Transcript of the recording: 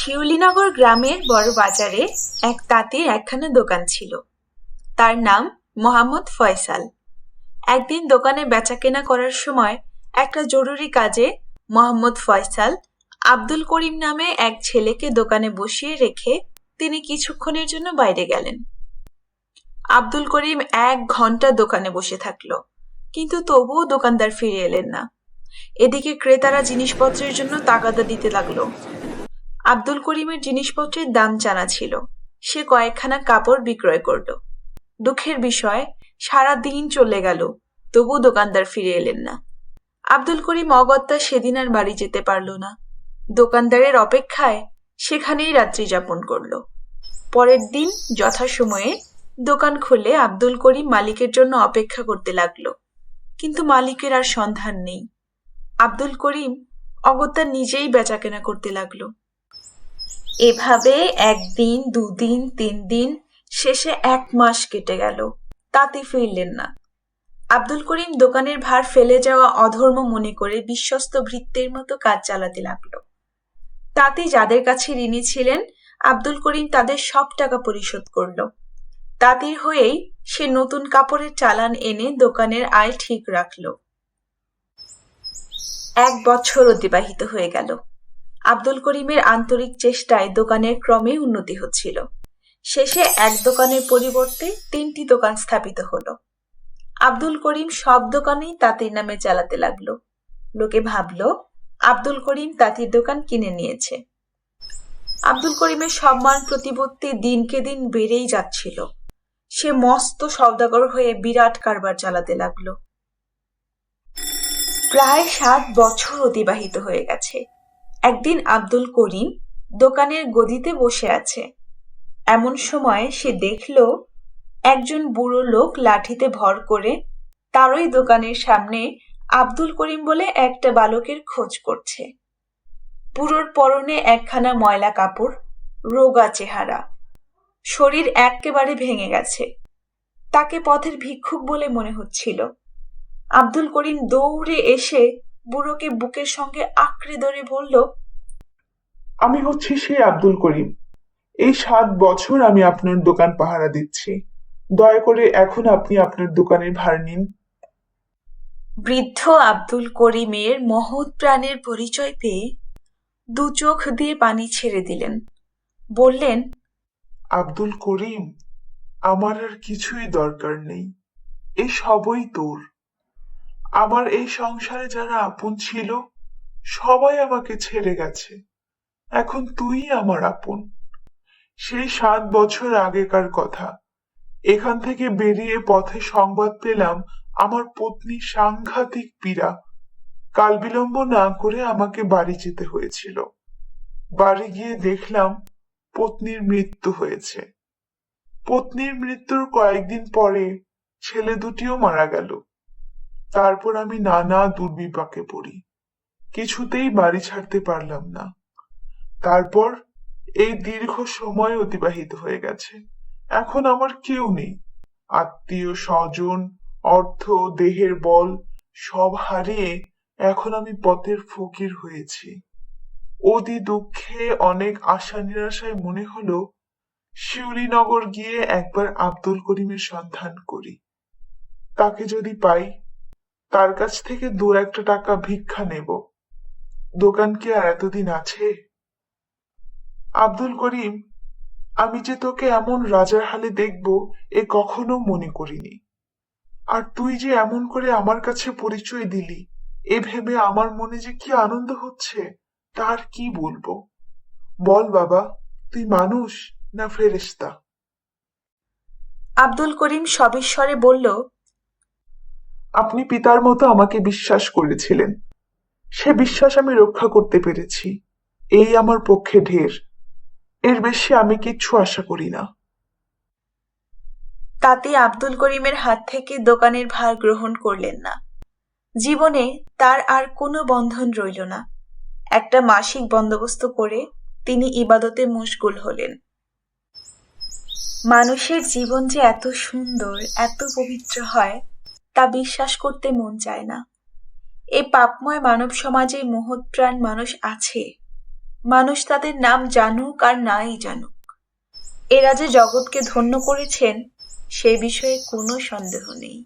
শিউলিনগর গ্রামের বড় বাজারে এক তাঁতির একখানা দোকান ছিল। তার নাম মোহাম্মদ ফয়সাল। একদিন দোকানে বেচাকেনা করার সময় একটা জরুরি কাজে মোহাম্মদ ফয়সাল আব্দুল করিম নামে এক ছেলেকে দোকানে বসিয়ে রেখে তিনি কিছুক্ষণের জন্য বাইরে গেলেন। আব্দুল করিম এক ঘণ্টা দোকানে বসে থাকল, কিন্তু তবুও দোকানদার ফিরে এলেন না। এদিকে ক্রেতারা জিনিসপত্রের জন্য তাগাদা দিতে লাগল। আব্দুল করিমের জিনিসপত্রের দাম জানা ছিল। সে কয়েকখানা কাপড় বিক্রয় করল। দুঃখের বিষয়, সারা দিন চলে গেল, তবু দোকানদার ফিরে এলেন না। আব্দুল করিম অগত্যা সেদিন আর বাড়ি যেতে পারল না। দোকানদারের অপেক্ষায় সেখানেই রাত্রি যাপন করল। পরের দিন যথাসময়ে দোকান খুলে আব্দুল করিম মালিকের জন্য অপেক্ষা করতে লাগল। কিন্তু মালিকের আর সন্ধান নেই। আব্দুল করিম অগত্যা নিজেই বেচাকেনা করতে লাগল। এভাবে একদিন, দুদিন তিন দিন শেষে এক মাস কেটে গেল। তাতে ফিরলেন না। আব্দুল করিম দোকানের ভার ফেলে যাওয়া অধর্ম মনে করে বিশ্বস্ত ভৃত্যের মতো কাজ চালাতে লাগল। তাতে যাদের কাছে ঋণী ছিলেন, আব্দুল করিম তাদের সব টাকা পরিশোধ করল। তাঁতির হয়েই সে নতুন কাপড়ের চালান এনে দোকানের আয় ঠিক রাখল। এক বছর অতিবাহিত হয়ে গেল। আব্দুল করিমের আন্তরিক চেষ্টায় দোকানের ক্রমে উন্নতি হচ্ছিল। শেষে এক দোকানের পরিবর্তে তিনটি দোকান স্থাপিত হলো। আব্দুল করিম সব দোকানেই তাঁতির নামে চালাতে লাগল। লোকে ভাবলো, আব্দুল করিম তাঁতির দোকান কিনে নিয়েছে। আব্দুল করিমের সম্মান প্রতিপত্তি দিনকে দিন বেড়েই যাচ্ছিল। সে মস্ত সওদাগর হয়ে বিরাট কারবার চালাতে লাগল। প্রায় সাত বছর অতিবাহিত হয়ে গেছে। একদিন আব্দুল করিম দোকানের গদিতে বসে আছে। এমন সময় সে দেখল, একজন বুড়ো লোক লাঠিতে ভর করে তারই দোকানের সামনে আব্দুল করিম বলে একটা বালকের খোঁজ করছে। বুড়োর পরনে একখানা ময়লা কাপড়, রোগা চেহারা। শরীর একেবারে ভেঙে গেছে। তাকে পথের ভিক্ষুক বলে মনে হচ্ছিল। আব্দুল করিম দৌড়ে এসে বুড়োকে বুকের সঙ্গে আঁকড়ে ধরে বলল আমি হচ্ছি সেই আব্দুল করিম। এই সাত বছর আমি আপনার দোকান পাহারা দিচ্ছি। দয়া করে এখন আপনি আপনার দোকানের ভার নিন। বৃদ্ধ আব্দুল করিমের মহৎ প্রাণের পরিচয় পেয়ে দু চোখ দিয়ে পানি ছেড়ে দিলেন। বললেন আব্দুল করিম আমার আর কিছুই দরকার নেই। এই সবই তোর। আমার এই সংসারে যারা আপন ছিল, সবাই আমাকে ছেড়ে গেছে। এখন তুই আমার আপন। সেই সাত বছর আগেকার কথা। এখান থেকে বেরিয়ে পথে সংবাদ পেলাম আমার পত্নী সাংঘাতিক পীড়া। কাল বিলম্ব না করে আমাকে বাড়ি যেতে হয়েছিল। বাড়ি গিয়ে দেখলাম পত্নীর মৃত্যু হয়েছে। পত্নীর মৃত্যুর কয়েকদিন পরে ছেলে দুটিও মারা গেল। তারপর আমি নানা দুর্বিপাকে পড়ি। কিছুতেই বাড়ি ছাড়তে পারলাম না। তারপর এই দীর্ঘ সময় অতিবাহিত হয়ে গেছে। এখন আমার কেউ নেই। আত্মীয়, স্বজন, অর্থ, দেহের বল, সব হারিয়ে এখন আমি পথের ফকির হয়েছি। অতি দুঃখে অনেক আশা নিরাশায় মনে হলো, শিউলিনগর গিয়ে একবার আব্দুল করিমের সন্ধান করি। তাকে যদি পাই তার কাছ থেকে দু একটা টাকা ভিক্ষা নেব। দোকান কি আর এতদিন আছে? আব্দুল করিম, আমি যে তোকে এমন রাজার হালে দেখব এ কখনো মনে করিনি। আর তুই যে এমন করে আমার কাছে পরিচয় দিলি, এ ভেবে আমার মনে যে কি আনন্দ হচ্ছে, তার কি বলব? বল বাবা, তুই মানুষ না ফেরেশতা? আব্দুল করিম সবিস্বরে বলল আপনি পিতার মতো আমাকে বিশ্বাস করেছিলেন। সে বিশ্বাস আমি রক্ষা করতে পেরেছি। এই আমার পক্ষে ঢের। এর বেশি আমি কিচ্ছু আশা করি না। তাতে আব্দুল করিমের হাত থেকে দোকানের ভার গ্রহণ করলেন না। জীবনে তার আর কোনো বন্ধন রইল না। একটা মাসিক বন্দোবস্ত করে তিনি ইবাদতে মুশগুল হলেন। মানুষের জীবন যে এত সুন্দর, এত পবিত্র হয় তা বিশ্বাস করতে মন চায় না। এই পাপময় মানব সমাজে মহৎপ্রাণ মানুষ আছে। মানুষ তাদের নাম জানুক আর নাই জানুক। এরা যে জগৎকে ধন্য করেছেন, সে বিষয়ে কোনো সন্দেহ নেই।